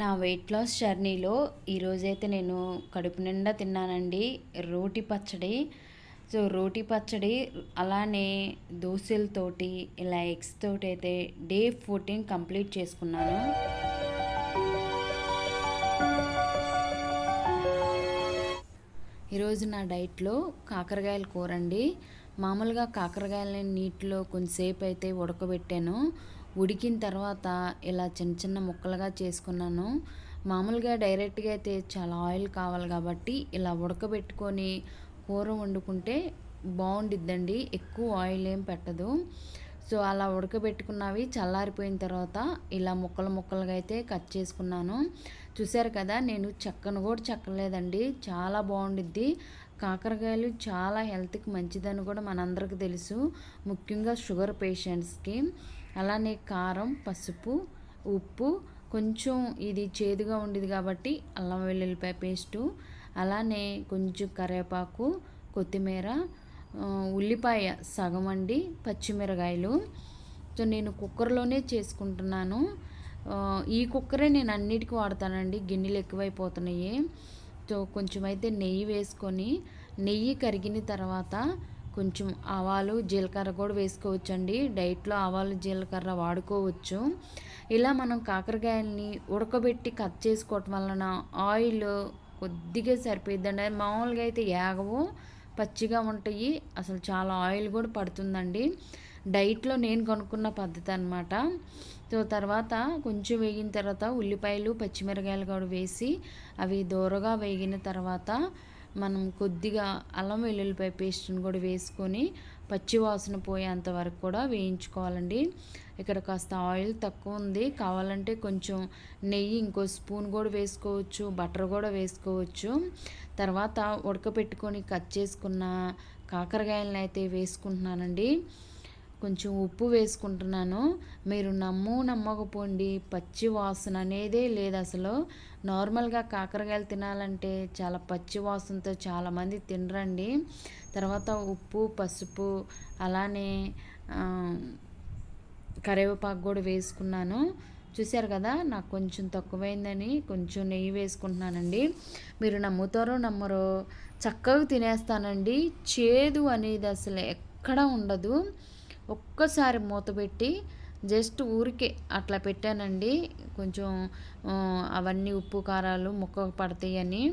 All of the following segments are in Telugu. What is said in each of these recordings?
నా వెయిట్ లాస్ జర్నీలో ఈరోజైతే నేను కడుపు నిండా తిన్నానండి. రోటి పచ్చడి. సో రోటి పచ్చడి అలానే దోశలతోటి ఇలా ఎగ్స్ తోటి అయితే డే ఫోర్టీన్ కంప్లీట్ చేసుకున్నాను. ఈరోజు నా డైట్లో కాకరకాయల కూర అండి మామూలుగా కాకరకాయలని నీటిలో కొంతసేపు అయితే ఉడకబెట్టాను. ఉడికిన తర్వాత ఇలా చిన్న చిన్న ముక్కలుగా చేసుకున్నాను. మామూలుగా డైరెక్ట్గా అయితే చాలా ఆయిల్ కావాలి కాబట్టి ఇలా ఉడకబెట్టుకొని కూర వండుకుంటే బాగుండిద్దండి. ఎక్కువ ఆయిల్ ఏం పెట్టదు. సో అలా ఉడకబెట్టుకున్నవి చల్లారిపోయిన తర్వాత ఇలా ముక్కలు ముక్కలుగా అయితే కట్ చేసుకున్నాను. చూసారు కదా నేను చెక్కను కూడా చెక్కలేదండి. చాలా బాగుండిద్ది. కాకరకాయలు చాలా హెల్త్కి మంచిదని కూడా మనందరికీ తెలుసు. ముఖ్యంగా షుగర్ పేషెంట్స్కి. అలానే కారం పసుపు ఉప్పు కొంచెం ఇది చేదుగా ఉండేది కాబట్టి అల్లం వెల్లుల్లిపాయ పేస్టు అలానే కొంచెం కరివేపాకు కొత్తిమీర ఉల్లిపాయ సగం అండి పచ్చిమిరకాయలు. సో నేను కుక్కర్లోనే చేసుకుంటున్నాను. ఈ కుక్కరే నేను అన్నిటికీ వాడతానండి గిన్నెలు ఎక్కువైపోతున్నాయి. సో కొంచెం అయితే నెయ్యి వేసుకొని నెయ్యి కరిగిన తర్వాత కొంచెం ఆవాలు జీలకర్ర కూడా వేసుకోవచ్చు అండి డైట్లో ఆవాలు జీలకర్ర వాడుకోవచ్చు. ఇలా మనం కాకరకాయల్ని ఉడకబెట్టి కట్ చేసుకోవటం వలన ఆయిల్ కొద్దిగా సరిపోయిద్దండి. మామూలుగా అయితే ఏగవు పచ్చిగా ఉంటాయి. అసలు చాలా ఆయిల్ కూడా పడుతుందండి. డైట్లో నేను కొనుక్కున్న పద్ధతి అనమాట సో తర్వాత కొంచెం వేగిన తర్వాత ఉల్లిపాయలు పచ్చిమిరకాయలు కూడా వేసి అవి దూరగా వేగిన తర్వాత మనం కొద్దిగా అల్లం వెల్లుల్లిపాయ పేస్ట్ని కూడా వేసుకొని పచ్చివాసన పోయేంత వరకు కూడా వేయించుకోవాలండి. ఇక్కడ కాస్త ఆయిల్ తక్కువ ఉంది. కావాలంటే కొంచెం నెయ్యి ఇంకో స్పూన్ కూడా వేసుకోవచ్చు బటర్ కూడా వేసుకోవచ్చు. తర్వాత ఉడకపెట్టుకొని కట్ చేసుకున్న కాకరకాయలను అయితే వేసుకుంటున్నానండి. కొంచెం ఉప్పు వేసుకుంటున్నాను. మీరు నమ్ము నమ్మకపోండి పచ్చి వాసన అనేదే లేదు అసలు. నార్మల్గా కాకరకాయలు తినాలంటే చాలా పచ్చి వాసనతో చాలామంది తినరండి. తర్వాత ఉప్పు పసుపు అలానే కరివేపాకు కూడా వేసుకున్నాను. చూశారు కదా నాకు కొంచెం తక్కువైందని కొంచెం నెయ్యి వేసుకుంటున్నానండి. మీరు నమ్ముతారో నమ్మరో చక్కగా తినేస్తానండి. చేదు అనేది అసలు ఎక్కడ ఉండదు. ఒక్కసారి మూత పెట్టి జస్ట్ ఊరికే అట్లా పెట్టానండి. కొంచెం అవన్నీ ఉప్పు కారాలు ముక్క పడతాయని.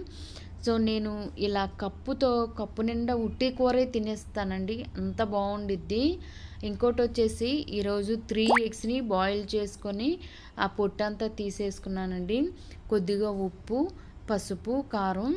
సో నేను ఇలా కప్పుతో కప్పు నిండా ఉట్టి కూరే తినేస్తానండి. అంత బాగుండిద్ది. ఇంకోటి వచ్చేసి ఈరోజు త్రీ ఎగ్స్ని బాయిల్ చేసుకొని ఆ పొట్టంతా తీసేసుకున్నానండి. కొద్దిగా ఉప్పు పసుపు కారం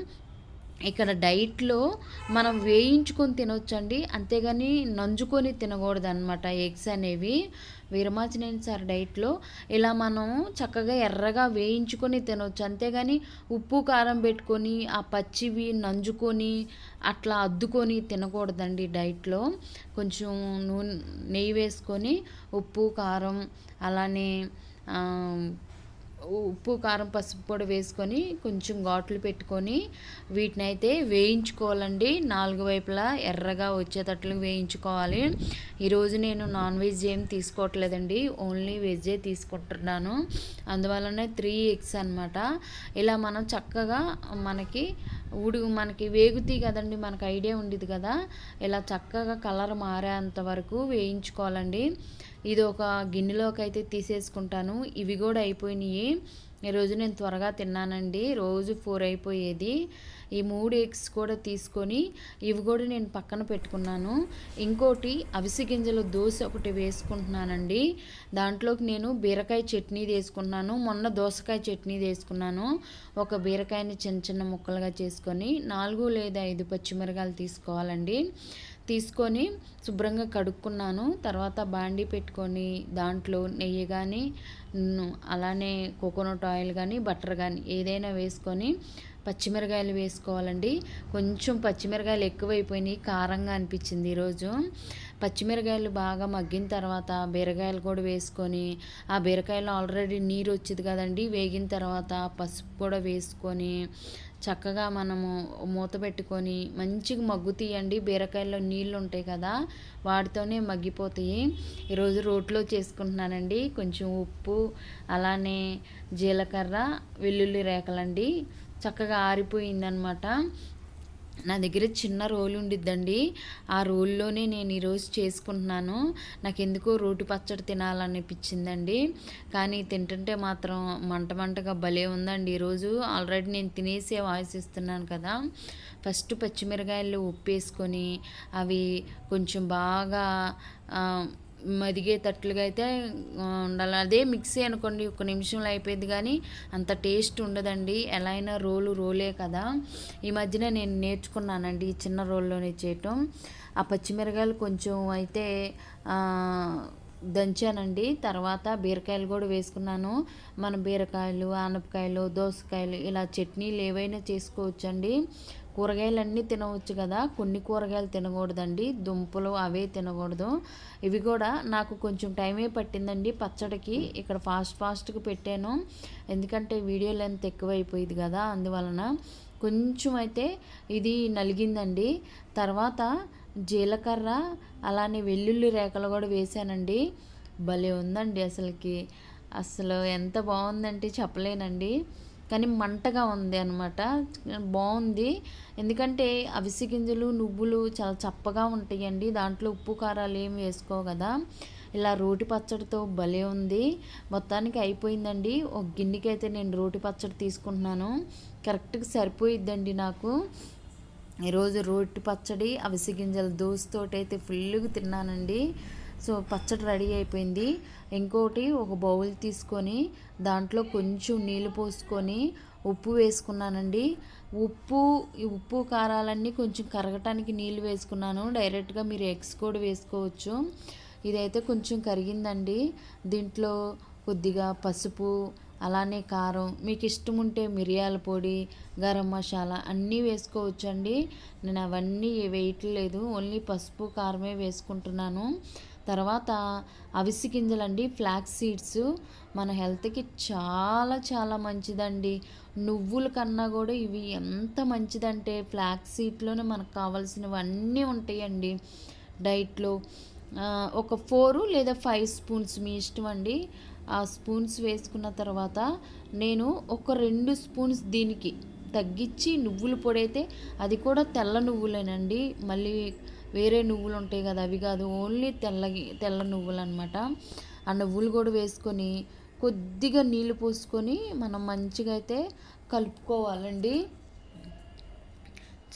ఇక్కడ డైట్లో మనం వేయించుకొని తినొచ్చండి. అంతేగాని నంజుకొని తినకూడదు అనమాట ఎగ్స్ అనేవి. విరమాచినేని సార్ డైట్లో ఇలా మనం చక్కగా ఎర్రగా వేయించుకొని తినవచ్చు అంతేగాని ఉప్పు కారం పెట్టుకొని ఆ పచ్చివి నంజుకొని అట్లా అద్దుకొని తినకూడదండి డైట్లో. కొంచెం నూనె నెయ్యి వేసుకొని ఉప్పు కారం అలానే ఉప్పు కారం పసుపు పొడి వేసుకొని కొంచెం ఘాట్లు పెట్టుకొని వీటిని అయితే వేయించుకోవాలండి. నాలుగు వైపులా ఎర్రగా వచ్చేటట్లు వేయించుకోవాలి. ఈరోజు నేను నాన్ వెజ్ ఏం తీసుకోవట్లేదండి. ఓన్లీ వెజ్జే తీసుకుంటున్నాను. అందువలనే త్రీ ఎగ్స్ అనమాట ఇలా మనం చక్కగా మనకి ఉడు మనకి వేగుతాయి కదండి మనకు ఐడియా ఉండేది కదా. ఇలా చక్కగా కలర్ మారేంత వరకు వేయించుకోవాలండి. ఇది ఒక గిన్నెలోకి అయితే తీసేసుకుంటాను. ఇవి కూడా అయిపోయినాయి. ఈరోజు నేను త్వరగా తిన్నానండి. రోజు ఫోర్ అయిపోయేది. ఈ మూడు ఎగ్స్ కూడా తీసుకొని ఇవి కూడా నేను పక్కన పెట్టుకున్నాను. ఇంకోటి అవిసి గింజల దోశ ఒకటి వేసుకుంటున్నానండి. దాంట్లోకి నేను బీరకాయ చట్నీ వేసుకున్నాను మొన్న దోసకాయ చట్నీ వేసుకున్నాను ఒక బీరకాయని చిన్న చిన్న ముక్కలుగా చేసుకొని నాలుగు లేదా ఐదు పచ్చిమిరకాయలు తీసుకోవాలండి. తీసుకొని శుభ్రంగా కడుక్కున్నాను. తర్వాత బాండీ పెట్టుకొని దాంట్లో నెయ్యి కానీ అలానే కోకోనట్ ఆయిల్ కానీ బటర్ కానీ ఏదైనా వేసుకొని పచ్చిమిరకాయలు వేసుకోవాలండి. కొంచెం పచ్చిమిరకాయలు ఎక్కువైపోయినాయి కారంగా అనిపించింది ఈరోజు. పచ్చిమిరకాయలు బాగా మగ్గిన తర్వాత బీరకాయలు కూడా వేసుకొని ఆ బీరకాయలు ఆల్రెడీ నీరు వచ్చేది కదండి వేగిన తర్వాత పసుపు కూడా వేసుకొని చక్కగా మనము మూత పెట్టుకొని మంచిగా మగ్గు తీయండి. బీరకాయల్లో నీళ్ళు ఉంటాయి కదా వాటితోనే మగ్గిపోతాయి. ఈరోజు రోట్లో చేసుకుంటున్నానండి. కొంచెం ఉప్పు అలానే జీలకర్ర వెల్లుల్లి రేకలండి. చక్కగా ఆరిపోయిందనమాట. నా దగ్గర చిన్న రోలు ఉండిద్దండి. ఆ రోల్లోనే నేను ఈరోజు చేసుకుంటున్నాను. నాకు ఎందుకో రోటి పచ్చడి తినాలనిపించిందండి. కానీ తింటుంటే మాత్రం మంట మంటగా భలే ఉందండి. ఈరోజు ఆల్రెడీ నేను తినేసే వాయిస్ ఇస్తున్నాను కదా. ఫస్ట్ పచ్చిమిరకాయలు ఉప్పు వేసుకొని అవి కొంచెం బాగా మదిగేటట్లుగా అయితే ఉండాలి. అదే మిక్సీ అనుకోండి ఒక నిమిషంలో అయిపోయింది కానీ అంత టేస్ట్ ఉండదండి. ఎలా అయినా రోలు రోలే కదా. ఈ మధ్యన నేను నేర్చుకున్నానండి ఈ చిన్న రోల్లోనే చేయటం. ఆ పచ్చిమిరకాయలు కొంచెం అయితే దంచానండి. తర్వాత బీరకాయలు కూడా వేసుకున్నాను. మన బీరకాయలు ఆనపకాయలు దోసకాయలు ఇలా చట్నీలు ఏవైనా చేసుకోవచ్చండి. కూరగాయలన్నీ తినవచ్చు కదా. కొన్ని కూరగాయలు తినకూడదండి. దుంపలు అవే తినకూడదు. ఇవి కూడా నాకు కొంచెం టైమే పట్టిందండి పచ్చడికి. ఇక్కడ ఫాస్ట్ ఫాస్ట్గా పెట్టాను. ఎందుకంటే వీడియో లెంత్ ఎక్కువైపోయింది కదా అందువలన. కొంచెం అయితే ఇది నలిగిందండి. తర్వాత జీలకర్ర అలానే వెల్లుల్లి రేఖలు కూడా వేసానండి. భలే ఉందండి అసలుకి. అసలు ఎంత బాగుందంటే చెప్పలేనండి. కానీ మంటగా ఉంది అనమాట బాగుంది. ఎందుకంటే అవిసి గింజలు నువ్వులు చాలా చప్పగా ఉంటాయండి. దాంట్లో ఉప్పు కారాలు ఏమి వేసుకో కదా. ఇలా రోటి పచ్చడితో భలే ఉంది. మొత్తానికి అయిపోయిందండి. ఒక గిన్నెకి అయితే నేను రోటి పచ్చడి తీసుకుంటున్నాను. కరెక్ట్గా సరిపోయిద్దండి నాకు. ఈరోజు రోటి పచ్చడి అవిసి గింజల దోశతోటైతే ఫుల్గా తిన్నానండి. సో పచ్చడి రెడీ అయిపోయింది. ఇంకోటి ఒక బౌల్ తీసుకొని దాంట్లో కొంచెం నీళ్ళు పోసుకొని ఉప్పు వేసుకున్నానండి. ఉప్పు ఉప్పు కారాలన్నీ కొంచెం కరగటానికి నీళ్ళు వేసుకున్నాను. డైరెక్ట్గా మీరు ఎగ్స్ కూడా వేసుకోవచ్చు. ఇదైతే కొంచెం కరిగిందండి. దీంట్లో కొద్దిగా పసుపు అలానే కారం మీకు ఇష్టం ఉంటే మిరియాల పొడి గరం మసాలా అన్నీ వేసుకోవచ్చండి. నేను అవన్నీ వేయట్లేదు ఓన్లీ పసుపు కారమే వేసుకుంటున్నాను. తర్వాత అవిసి గింజలండి ఫ్లాక్స్ సీడ్స్. మన హెల్త్కి చాలా చాలా మంచిదండి. నువ్వుల కన్నా కూడా ఇవి ఎంత మంచిదంటే ఫ్లాక్స్ సీడ్లోనే మనకు కావాల్సినవన్నీ ఉంటాయండి. డైట్లో ఒక ఫోరు లేదా ఫైవ్ స్పూన్స్ మీ ఇష్టం అండి ఆ స్పూన్స్ వేసుకున్న తర్వాత నేను ఒక రెండు స్పూన్స్ దీనికి తగ్గించి నువ్వుల పొడి అయితే అది కూడా తెల్ల నువ్వులేనండి. మళ్ళీ వేరే నువ్వులు ఉంటాయి కదా అవి కాదు ఓన్లీ తెల్లగి తెల్ల నువ్వులు అనమాట ఆ నువ్వులు కూడా వేసుకొని కొద్దిగా నీళ్ళు పోసుకొని మనం మంచిగా అయితే కలుపుకోవాలండి.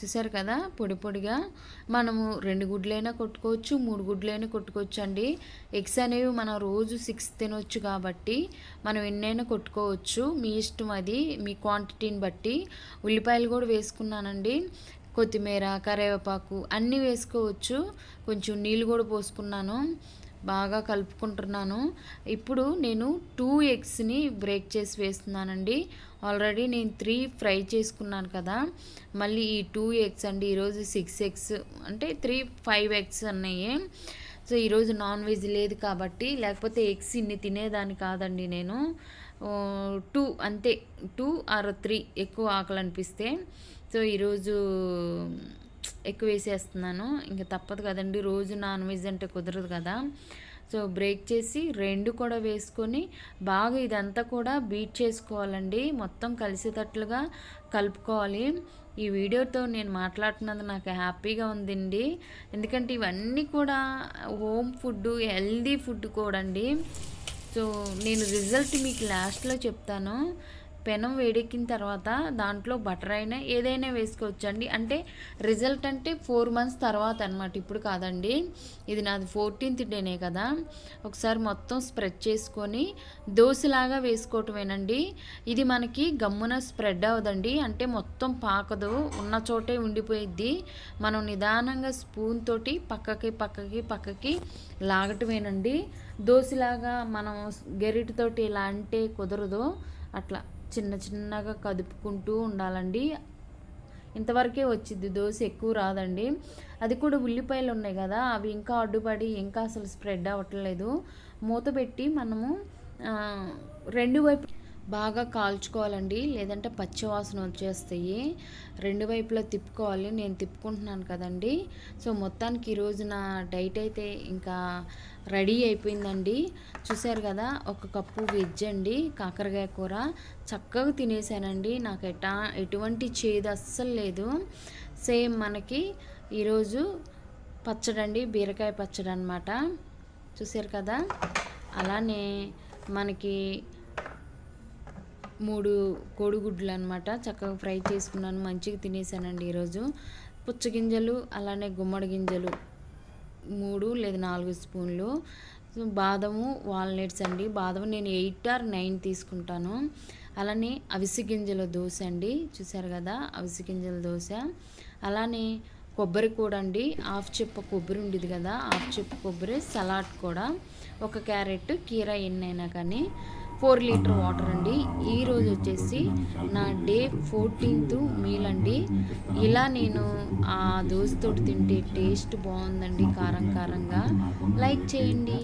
చూసారు కదా? పొడి పొడిగా. మనము రెండు గుడ్లైనా కొట్టుకోవచ్చు మూడు గుడ్లైనా కొట్టుకోవచ్చు అండి ఎగ్స్ అనేవి మనం రోజు సిక్స్ తినవచ్చు కాబట్టి మనం ఎన్నైనా కొట్టుకోవచ్చు. మీ ఇష్టం అది మీ క్వాంటిటీని బట్టి. ఉల్లిపాయలు కూడా వేసుకున్నానండి. కొత్తిమీర కరివేపాకు అన్నీ వేసుకోవచ్చు. కొంచెం నీళ్ళు కూడా పోసుకున్నాను. బాగా కలుపుకుంటున్నాను. ఇప్పుడు నేను టూ ఎగ్స్ని బ్రేక్ చేసి వేస్తున్నానండి. ఆల్రెడీ నేను త్రీ ఫ్రై చేసుకున్నాను కదా. మళ్ళీ ఈ టూ ఎగ్స్ అండి ఈరోజు సిక్స్ ఎగ్స్ అంటే త్రీ ఫైవ్ ఎగ్స్ అన్నాయి సో ఈరోజు నాన్ వెజ్ లేదు కాబట్టి లేకపోతే ఎగ్స్ ఇన్ని తినేదాన్ని కాదండి నేను. టూ అంతే టూ ఆర్ త్రీ ఎక్కువ ఆకలి అనిపిస్తే సో ఈరోజు ఎక్కువ వేసేస్తున్నాను. ఇంకా తప్పదు కదండి. రోజు నాన్ వెజ్ అంటే కుదరదు కదా. సో బ్రేక్ చేసి రెండు కూడా వేసుకొని బాగా ఇదంతా కూడా బీట్ చేసుకోవాలండి. మొత్తం కలిసేటట్లుగా కలుపుకోవాలి. ఈ వీడియోతో నేను మాట్లాడుతున్నది నాకు హ్యాపీగా ఉందండి. ఎందుకంటే ఇవన్నీ కూడా హోమ్ ఫుడ్ హెల్దీ ఫుడ్ కూడా అండి సో నేను రిజల్ట్ మీకు లాస్ట్లో చెప్తాను. పెనం వేడెక్కిన తర్వాత దాంట్లో బటర్ అయినా ఏదైనా వేసుకోవచ్చు అండి అంటే రిజల్ట్ అంటే ఫోర్ మంత్స్ తర్వాత అనమాట ఇప్పుడు కాదండి. ఇది నాది ఫోర్టీన్త్ డేనే కదా. ఒకసారి మొత్తం స్ప్రెడ్ చేసుకొని దోశలాగా వేసుకోవటమేనండి. ఇది మనకి గమ్మున స్ప్రెడ్ అవ్వదండి. అంటే మొత్తం పాకదు. ఉన్న చోటే ఉండిపోయిద్ది. మనం నిదానంగా స్పూన్ తోటి పక్కకి పక్కకి పక్కకి లాగటమేనండి. దోశలాగా మనం గెరిటితోటి ఇలా అంటే కుదరదు. అట్లా. చిన్న చిన్నగా కదుపుకుంటూ ఉండాలండి. ఇంతవరకే వచ్చింది దోశ ఎక్కువ రాదండి. అది కూడా ఉల్లిపాయలు ఉన్నాయి కదా అవి ఇంకా అడ్డుపడి ఇంకా అసలు స్ప్రెడ్ అవ్వట్లేదు. మూత పెట్టి మనము రెండు వైపు బాగా కాల్చుకోవాలండి. లేదంటే పచ్చి వాసన వచ్చేస్తాయి. రెండు వైపులా తిప్పుకోవాలి. నేను తిప్పుకుంటున్నాను కదండి. సో మొత్తానికి ఈరోజు నా డైట్ అయితే ఇంకా రెడీ అయిపోయిందండి. చూసారు కదా ఒక కప్పు వెజ్ అండి కాకరకాయ కూర. చక్కగా తినేసానండి. నాకు ఎటా ఎటువంటి చేదు అస్సలు లేదు. సేమ్ మనకి ఈరోజు పచ్చడండి బీరకాయ పచ్చడి అనమాట చూసారు కదా అలానే మనకి మూడు కోడిగుడ్లు అనమాట చక్కగా ఫ్రై చేసుకున్నాను మంచిగా తినేసానండి ఈరోజు. పుచ్చగింజలు అలానే గుమ్మడి గింజలు మూడు లేదా నాలుగు స్పూన్లు. బాదము వాల్నట్స్ అండి. బాదం నేను ఎయిట్ ఆర్ నైన్ తీసుకుంటాను. అలానే అవిసి గింజల దోశ అండి. చూసారు కదా అవిసి గింజల దోశ. అలానే కొబ్బరి కూడా అండి. హాఫ్ చెప్ప కొబ్బరి ఉండేది కదా హాఫ్ చెప్ప కొబ్బరి సలాడ్ కూడా. ఒక క్యారెట్ కీరా ఎన్నైనా కానీ. ఫోర్ లీటర్ వాటర్ అండి. ఈరోజు వచ్చేసి నా డే ఫోర్టీన్త్ మీల్ అండి. ఇలా నేను ఆ దోశతోటి తింటే టేస్ట్ బాగుందండి కారం కారంగా. లైక్ చేయండి.